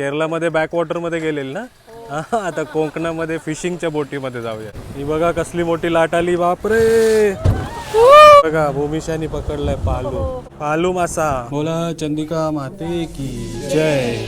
केरलामध्ये बॅकवॉटरमध्ये गेलेली ना? हा, आता कोकणामध्ये फिशिंगच्या बोटीमध्ये जाऊया. ही बघा कसली मोठी लाट आली बापरे! बघा भूमिशानी पकडलाय पालू. पालू मासा. बोला चंदिका माते की जय.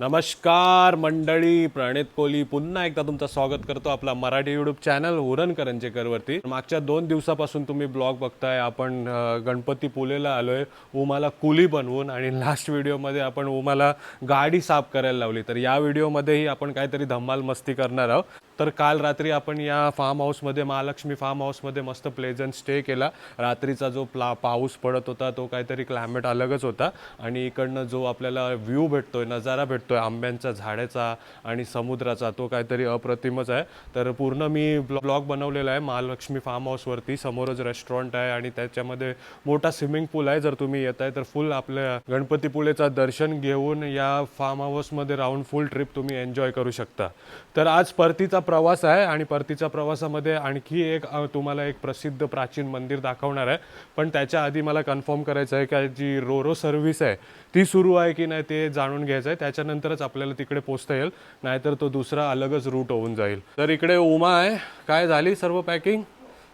नमस्कार मंडळी प्रणित कोहली पुन्हा एकदा तुमचं स्वागत करतो आपला मराठी युट्यूब चॅनल उरण करंजेकरवरती. मागच्या दोन दिवसापासून तुम्ही ब्लॉग बघताय आपण गणपती पुलेला आलोय उमाला कुली बनवून आणि लास्ट व्हिडिओमध्ये आपण उमाला गाडी साफ करायला लावली. तर या व्हिडिओमध्येही आपण काहीतरी धम्माल मस्ती करणार आहोत. तर काल रात्री आपण या फार्म हाऊसमध्ये महालक्ष्मी फार्म हाऊसमध्ये मस्त प्लेझंट स्टे केला. रात्रीचा जो प्ला पाऊस पडत होता तो काहीतरी क्लायमेट अलगच होता. आणि इकडनं जो आपल्याला व्ह्यू भेटतोय नजारा भेटतोय आंब्यांचा झाडाचा आणि समुद्राचा तो काहीतरी अप्रतिमच आहे. तर पूर्ण मी ब्लॉग बनवलेला आहे. महालक्ष्मी फार्म हाऊसवरती समोरच रेस्टॉरंट आहे आणि त्याच्यामध्ये मोठा स्विमिंग पूल आहे. जर तुम्ही येत आहे तर फुल आपल्या गणपतीपुळेचा दर्शन घेऊन या फार्म हाऊसमध्ये राहून फुल ट्रिप तुम्ही एन्जॉय करू शकता. तर आज परतीचा प्रवास आहे आणि परतीच्या प्रवासामध्ये आणखी एक तुम्हाला एक प्रसिद्ध प्राचीन मंदिर दाखवणार आहे. पण त्याच्या आधी मला कन्फर्म करायचं आहे का जी रोरो सर्व्हिस आहे ती सुरू आहे की नाही ते जाणून घ्यायचं आहे. त्याच्यानंतरच आपल्याला तिकडे पोचता येईल नाहीतर तो दुसरा अलगच रूट होऊन जाईल. तर इकडे उमा आहे. काय झाली सर्व पॅकिंग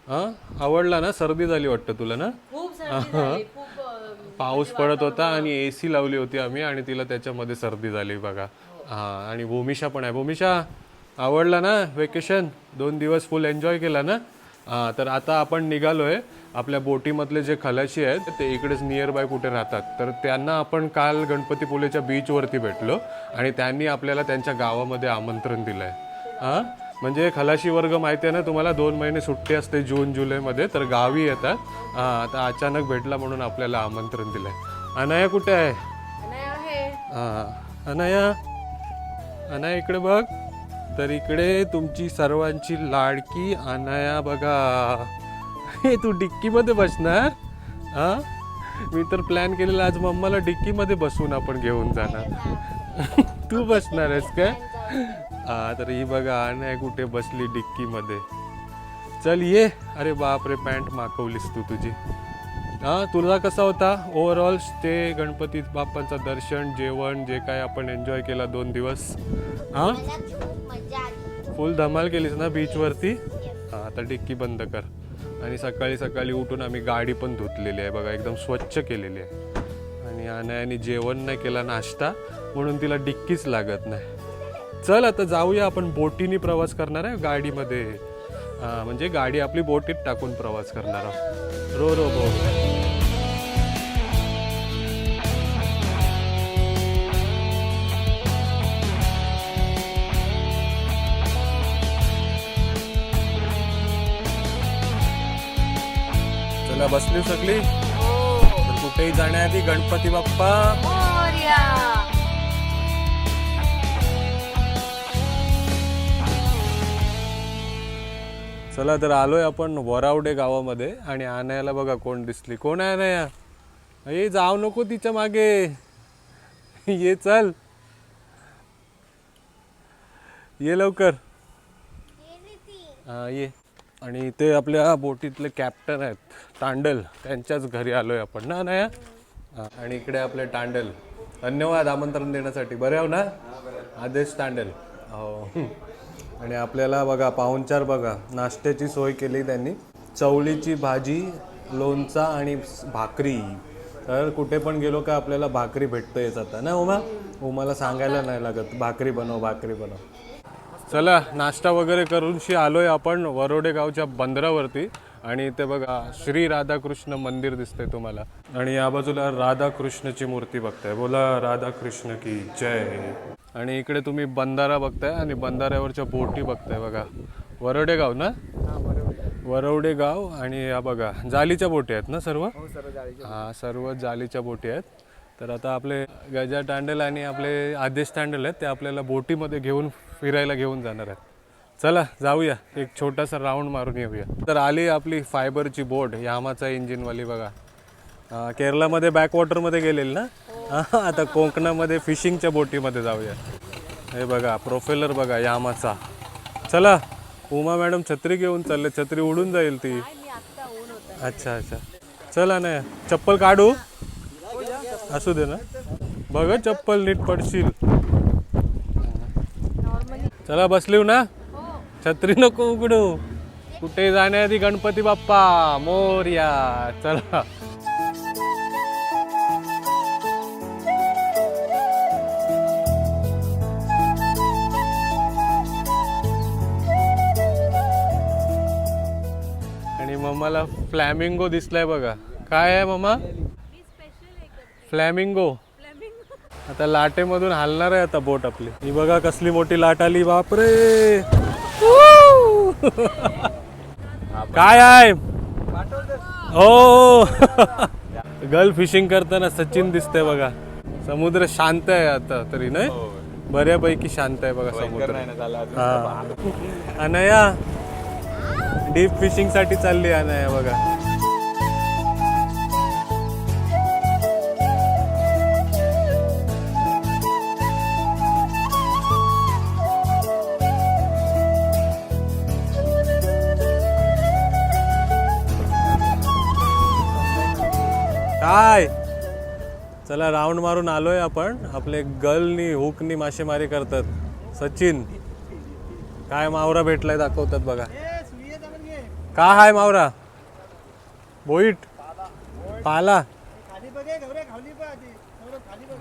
हां आवडला ना? सर्दी झाली वाटतं तुला ना? अं, पाऊस पडत होता आणि ए सी लावली होती आम्ही आणि तिला त्याच्यामध्ये सर्दी झाली बघा. हा आणि भूमिशा पण आहे. भूमिशा आवडला ना वेकेशन दोन दिवस फुल एन्जॉय केला ना? हा तर आता आपण निघालोय. आपल्या बोटीमधले जे खलाशी आहेत ते इकडेच नियर बाय कुठे राहतात. तर त्यांना आपण काल गणपतीपुलेच्या बीचवरती भेटलो आणि त्यांनी आपल्याला त्यांच्या गावामध्ये आमंत्रण दिलंय. हा? म्हणजे खलाशी वर्ग माहिती आहे ना तुम्हाला दोन महिने सुट्टी असते जून जुलैमध्ये तर गावी येतात. हा आता अचानक भेटला म्हणून आपल्याला आमंत्रण दिलंय. अनाया कुठे आहे? आहे. हा अनाया? अनाया इकडे बघ. तर इकडे तुमची सर्वांची लाडकी अनाया बघा. हे तू डिक्कीमध्ये बसणार? हा? मी तर प्लॅन केलेला आज मम्माला डिक्कीमध्ये बसून आपण घेऊन जाणार. तू बसणार आहेस काय हा तर ही बघा अनाया कुठे बसली डिक्कीमध्ये. चल ये. अरे बापरे पॅन्ट मागवलीस तू तुझी. हा तुला कसा होता? ओव्हरऑल स्टे गणपती बाप्पांचं दर्शन जेवण जे काय आपण एन्जॉय केला दोन दिवस? हा? फुल धमाल केलीस ना बीचवरती हां आता डिक्की बंद कर. आणि सकाळी सकाळी उठून आम्ही गाडी पण धुतलेली आहे बघा एकदम स्वच्छ केलेली आहे. आणि अनायाने जेवण नाही केला नाश्ता म्हणून तिला डिक्कीच लागत नाही. चल आता जाऊया आपण बोटीने प्रवास करणार आहे गाडीमध्ये. हां म्हणजे गाडी आपली बोटीत टाकून प्रवास करणार आहोत. रो रो बो चला बसली सगळी. तर कुठेही जाण्याआधी गणपती बाप्पा. चला तर आलोय आपण वरावडे गावामध्ये. आणि आणायला बघा कोण दिसली. कोण आहे अनाया ए जाऊ नको तिच्यामागे. ये चल. ये लवकर. हा ये. आणि ते आपल्या बोटीतले कॅप्टन आहेत तांडल. त्यांच्याच घरी आलोय आपण. ना नाही आणि इकडे आपले तांडल. धन्यवाद आमंत्रण देण्यासाठी. बरे आहो ना? आदेश तांडल. हो. आणि आपल्याला बघा पाहुणचार बघा. नाश्त्याची सोय केली त्यांनी. चवळीची भाजी लोणचा आणि भाकरी. तर कुठे पण गेलो का आपल्याला भाकरी भेटतंयच आता. ना उमा? उमाला सांगायला नाही लागत. भाकरी बनव भाकरी बनव. चला नाश्ता वगैरे करूनशी आलोय आपण वरोडे गावच्या बंदरावरती. आणि ते बघा श्री राधाकृष्ण मंदिर दिसतंय तुम्हाला. आणि या बाजूला राधाकृष्णची मूर्ती बघताय. बोला राधाकृष्ण की जय. आणि इकडे तुम्ही बंधारा बघताय आणि बंधाऱ्यावरच्या बोटी बघताय बघा. वरोडे गाव ना? वरवडे गाव आणि या बघा जालीच्या बोटी आहेत ना सर्व? हा सर्व जालीच्या बोटी आहेत. तर आता आपले गजा तांडल आणि आपले आदेश तांडल आहेत ते आपल्याला बोटीमध्ये घेऊन फिरायला घेऊन जाणार आहेत. चला जाऊया. एक छोटासा राऊंड मारून येऊया. तर आली आपली फायबरची बोट यामाचा इंजिनवाली बघा. केरलामध्ये बॅकवॉटरमध्ये गेलेली ना? हा, आता कोकणामध्ये फिशिंगच्या बोटीमध्ये जाऊया. हे बघा प्रोफेलर बघा यामाचा. चला उमा मॅडम छत्री घेऊन चालले. छत्री उडून जाईल ती. अच्छा अच्छा. चला ना चप्पल काढू. असू दे ना. बघ चप्पल नीट पडशील. चला बसलीव ना? छत्री नको उघडू. कुठे जाण्याआधी गणपती बाप्पा मोर्या. चला. आणि मम्माला फ्लॅमिंगो दिसलाय बघा. काय आहे मम्मा? फ्लॅमिंगो. आता लाटेमधून हालणार आहे आता बोट आपली. ही बघा कसली मोठी लाट आली बापरे! काय आहे? हो. गर्ल फिशिंग करताना सचिन दिसतंय बघा. समुद्र शांत आहे आता तरी नाही? बऱ्यापैकी शांत आहे बघा समुद्र. अनया डीप फिशिंगसाठी चालली अनया बघा. काय चला राऊंड मारून आलोय आपण. आपले गलनी हुकनी मासेमारी करतात. सचिन काय मावरा भेटलाय दाखवतात बघा. का हाय मावरा? बोईट. पाला.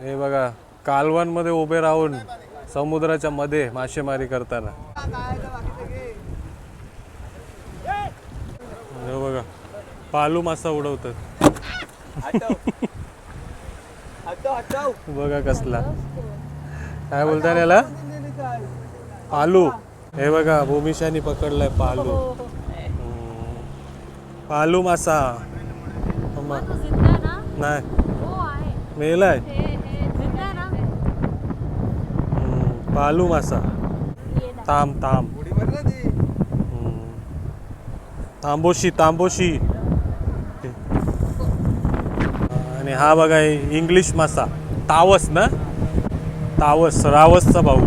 हे बघा कालवांमध्ये उभे राहून समुद्राच्या मध्ये मासेमारी करताना. हे बघा पालू मासा उडवतात. बघा कसला. काय बोलता याला? पालू. हे बघा भूमिशानी पकडलाय पालू. हम्म. पालू मासा. अम्मा. जिंदा ना? नाही. हो आहे. मेलाय. हे हे जिंदा ना? हम्म. पालू मासा. ताम ताम. तांबोशी तांबोशी. आणि हा बघा इंग्लिश मासा. तावस ना? तावस रावसचा भाऊ.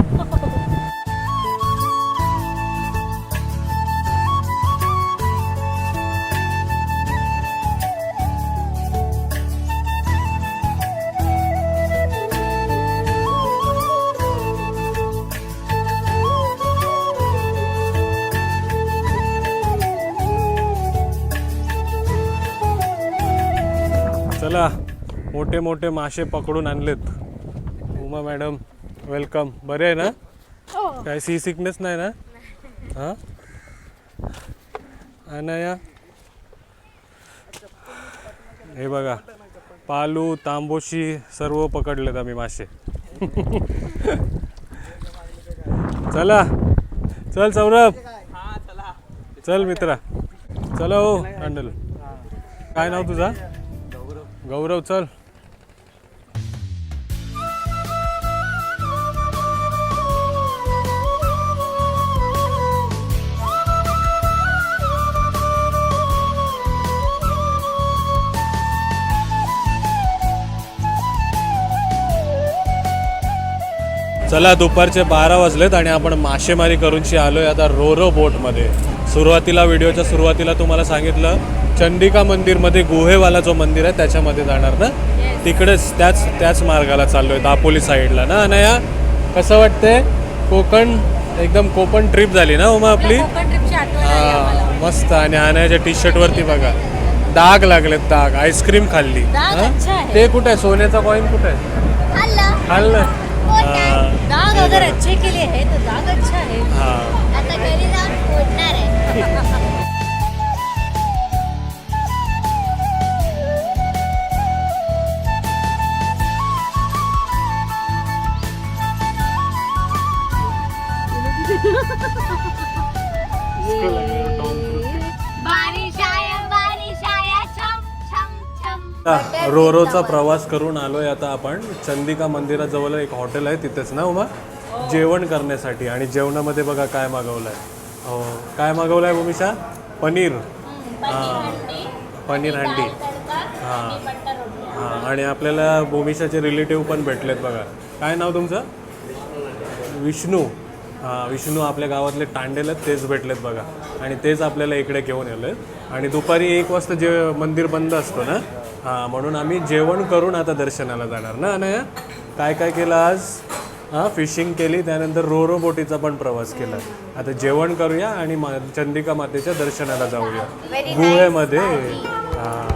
मोठे मोठे मासे पकडून आणलेत. उमा मॅडम वेलकम बरे आहे ना? काय सी सिकनेस नाही ना? हां? अनया? हे बघा पालू तांबोशी सर्व पकडलेत आम्ही मासे. चला. चल सौरभ. चल मित्रा. चला हो अंडल काय नाव तुझा? गौरव चल. चला दुपारचे बारा वाजलेत आणि आपण मासेमारी करूनशी आलोय आता रोरो बोटमध्ये. सुरुवातीला व्हिडिओच्या सुरुवातीला तुम्हाला सांगितलं चंडिका मंदिरमध्ये गुहेवाला जो मंदिर आहे त्याच्यामध्ये जाणार ना? तिकडेच त्याच त्याच मार्गाला चाललोय दापोली साईडला ना अनया? कसं वाटतंय? कोकण एकदम कोकण ट्रिप झाली ना उमा आपली? आली हा आम्हाला. मस्त. आणि अनयाच्या टी शर्ट वरती बघा डाग लागलेत डाग आईस्क्रीम खाल्ली. हा? आहे. ते कुठे आहे? सोन्याचा कॉईन कुठे आहे? खाल्लं. हा. दाग अगर अच्छे के लिए है तो दाग अच्छा है हा. आता जाऊन फोडणार आहे. छम रोरोचा प्रवास करून आलोय आता आपण. चंदिका मंदिराजवळ एक हॉटेल आहे तिथेच ना उमा? जेवण करण्यासाठी. आणि जेवणामध्ये बघा काय मागवलंय. हो काय मागवलंय भूमिशा? पनीर. हां. पनीर हंडी. हां. हां आणि आपल्याला भूमिशाचे रिलेटिव्ह पण भेटलेत बघा. काय नाव तुमचं? विष्णू. हा विष्णू आपल्या गावातले टांडेल आहेत तेच भेटलेत बघा. आणि तेच आपल्याला इकडे घेऊन आले आणि दुपारी एक वाजता जे मंदिर बंद असतो ना हा म्हणून आम्ही जेवण करून आता दर्शनाला जाणार ना अनया? काय काय केलं आज? हा फिशिंग केली त्यानंतर रो रो बोटीचा पण प्रवास केला. आता जेवण करूया आणि मा- चंदिका मातेच्या दर्शनाला जाऊया. गुहेमध्ये. हा.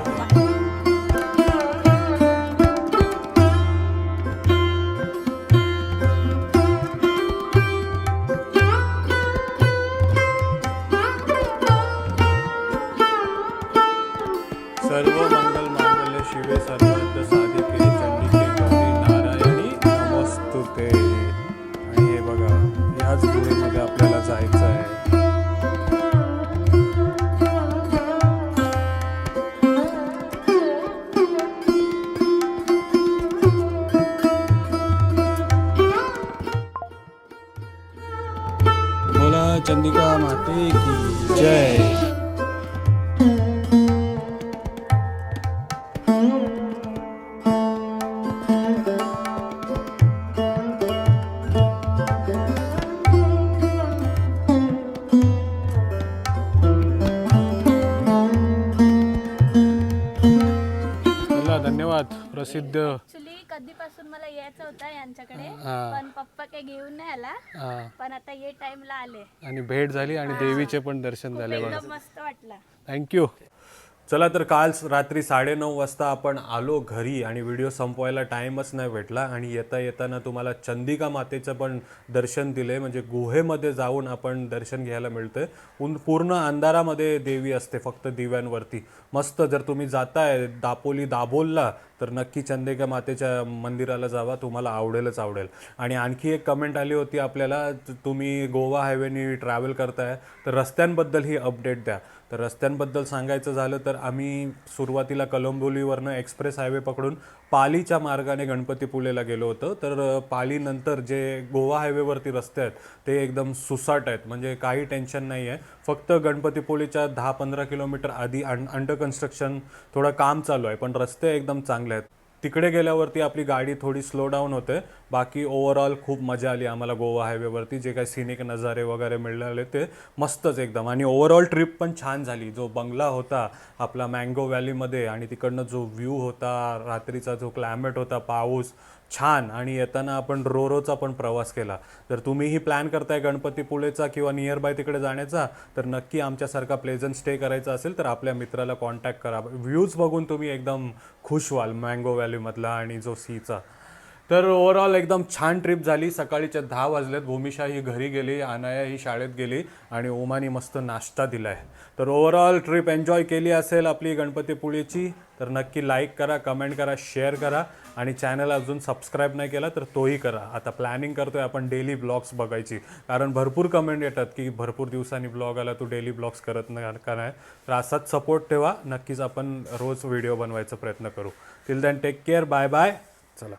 प्रसिद्ध ऍक्च्युली कधीपासून मला यायचं होतं यांच्याकडे हा. पण पप्पा काही घेऊन नाही आला. हा. पण आता ये टाइमला आले. आणि भेट झाली आणि देवीचे पण दर्शन झाले बघा. एकदम मस्त वाटला. थँक्यू चला तर काल रात्री साडेनऊ वाजता आपण आलो घरी आणि व्हिडिओ संपवायला टाईमच नाही भेटला. आणि येता येताना तुम्हाला चंदिका मातेचं पण दर्शन दिले म्हणजे गुहेमध्ये जाऊन आपण दर्शन घ्यायला मिळतंय. उन पूर्ण अंधारामध्ये देवी असते फक्त दिव्यांवरती. मस्त जर तुम्ही जाताय दापोली दाभोलला तर नक्की चंदेगा मातेच्या मंदिराला जावा तुम्हाला आवडेलच आवडेल. आणि आणखी एक कमेंट आली होती आपल्याला तुम्ही गोवा हायवेनी ट्रॅव्हल करताय तर रस्त्यांबद्दल ही अपडेट द्या. तर रस्त्यांबद्दल सांगायचं झालं तर आम्ही सुरुवातीला कलंबोलीवरनं एक्सप्रेस हायवे पकडून पालीच्या मार्गाने गणपतीपुलेला गेलो होतो. तर पालीनंतर जे गोवा हायवेवरती रस्ते आहेत ते एकदम सुसाट आहेत. म्हणजे काही टेन्शन नाही आहे फक्त गणपतीपुलेच्या दहा पंधरा किलोमीटर आधी अं अंडर कन्स्ट्रक्शन थोडं काम चालू आहे. पण रस्ते एकदम चांगले आहेत तिकडे गेल्यावरती आपली गाडी थोडी स्लो डाऊन होते. बाकी ओव्हरऑल खूप मजा आली आम्हाला गोवा हायवेवरती जे काही सिनिक नजारे वगैरे मिळाले ते मस्तच एकदम. आणि ओव्हरऑल ट्रिप पण छान झाली. जो बंगला होता आपला मँगो व्हॅलीमध्ये आणि तिकडनं जो व्ह्यू होता रात्रीचा जो क्लायमेट होता पाऊस छान आणि येताना आपण रोरोचा पण प्रवास केला. जर तुम्हीही प्लॅन करताय गणपतीपुळेचा किंवा नियर बाय तिकडे जाण्याचा तर नक्की आमच्यासारखा प्लेझंट स्टे करायचा असेल तर आपल्या मित्राला कॉन्टॅक्ट करा. व्ह्यूज बघून तुम्ही एकदम खुश व्हाल मँगो व्हॅलीमधला आणि जो सीचा तर ओव्हरऑल एकदम छान ट्रिप झाली. सकाळीच्या दहा वाजलेत. भूमिशा ही घरी गेली अनाया ही शाळेत गेली आणि ओमानी मस्त नाश्ता दिलाय. तर ओव्हरऑल ट्रिप एन्जॉय केली असेल आपली गणपतीपुळेची तर नक्की लाईक करा कमेंट करा शेअर करा आणि चॅनल अजून सबस्क्राईब नाही केला तर तोही करा. आता प्लॅनिंग करतोय आपण डेली ब्लॉग्स बघायची. कारण भरपूर कमेंट येतात की भरपूर दिवसांनी ब्लॉग आला तू डेली ब्लॉग्स करत नाही का नाही? तर असाच सपोर्ट ठेवा. नक्कीच आपण रोज व्हिडिओ बनवायचा प्रयत्न करू. Till then take care bye bye चला.